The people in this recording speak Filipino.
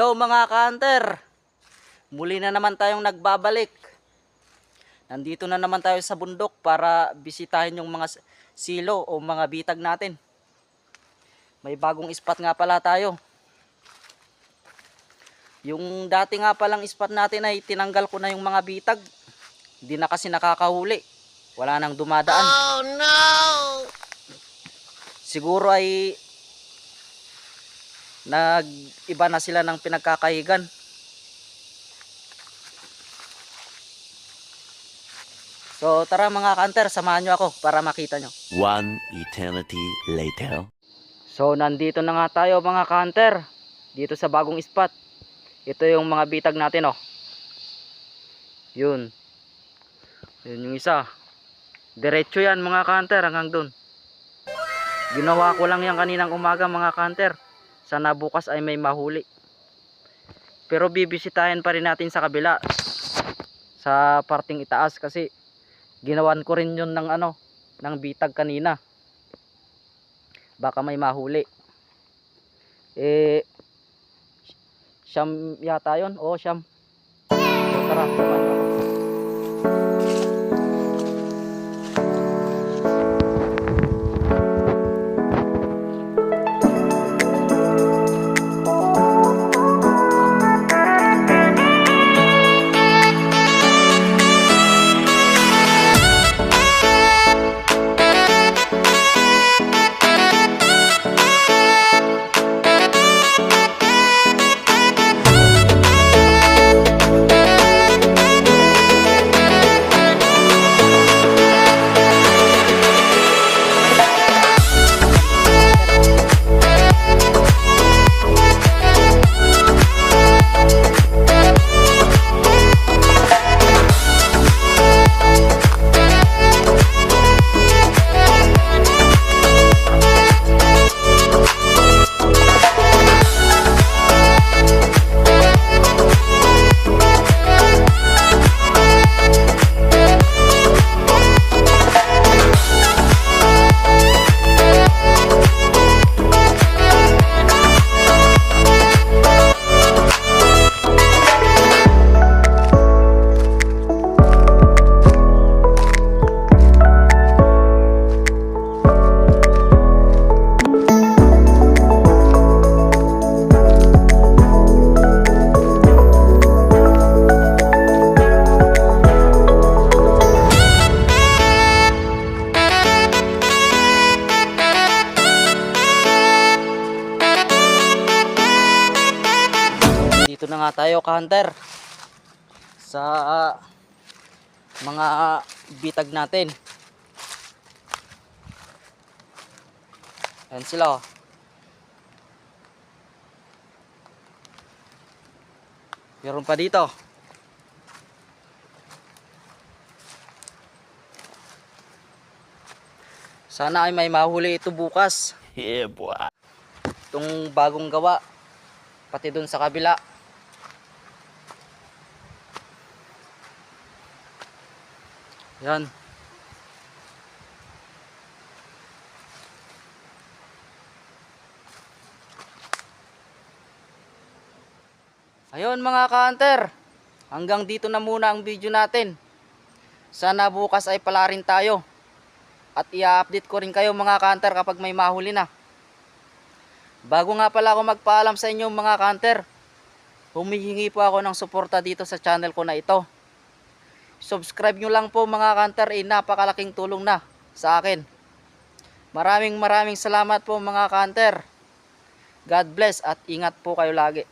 Hello mga ka-hunter! Muli na naman tayong nagbabalik. Nandito na naman tayo sa bundok para bisitahin yung mga silo o mga bitag natin. May bagong spot nga pala tayo. Yung dati nga palang spot natin ay tinanggal ko na yung mga bitag. Hindi na kasi nakakahuli. Wala nang dumadaan. Oh no! Siguro ay nag-iba na sila ng pinagkakahigan. So tara mga kanter, samahan nyo ako para makita nyo. One eternity later. So nandito na nga tayo mga kanter, dito sa bagong spot. Ito yung mga bitag natin oh. Yun. Yun yung isa. Diretso yan mga kanter hanggang dun. Ginawa ko lang yan kaninang umaga mga kanter. Sana bukas ay may mahuli. Pero bibisitahin pa rin natin sa kabila. Sa parting itaas kasi ginawan ko rin yun ng ano, ng bitag kanina. Baka may mahuli. Eh, siyam yata yun. Oo, siyam. So, tara, samahan na nga tayo, ka-hunter. Sa mga bitag natin. Ayan sila, oh. Meron pa dito. Sana ay may mahuli ito bukas. Yeah, boy. Itong bagong gawa. Pati dun sa kabila. Yan. Ayun mga ka-hunter. Hanggang dito na muna ang video natin. Sana bukas ay pala rin tayo. At i-update ko rin kayo mga ka-hunter kapag may mahuli na. Bago nga pala ako magpaalam sa inyo mga ka-hunter. Humihingi po ako ng suporta dito sa channel ko na ito. Subscribe nyo lang po mga kantar, eh, napakalaking tulong na sa akin. Maraming maraming salamat po mga kantar. God bless at ingat po kayo lagi.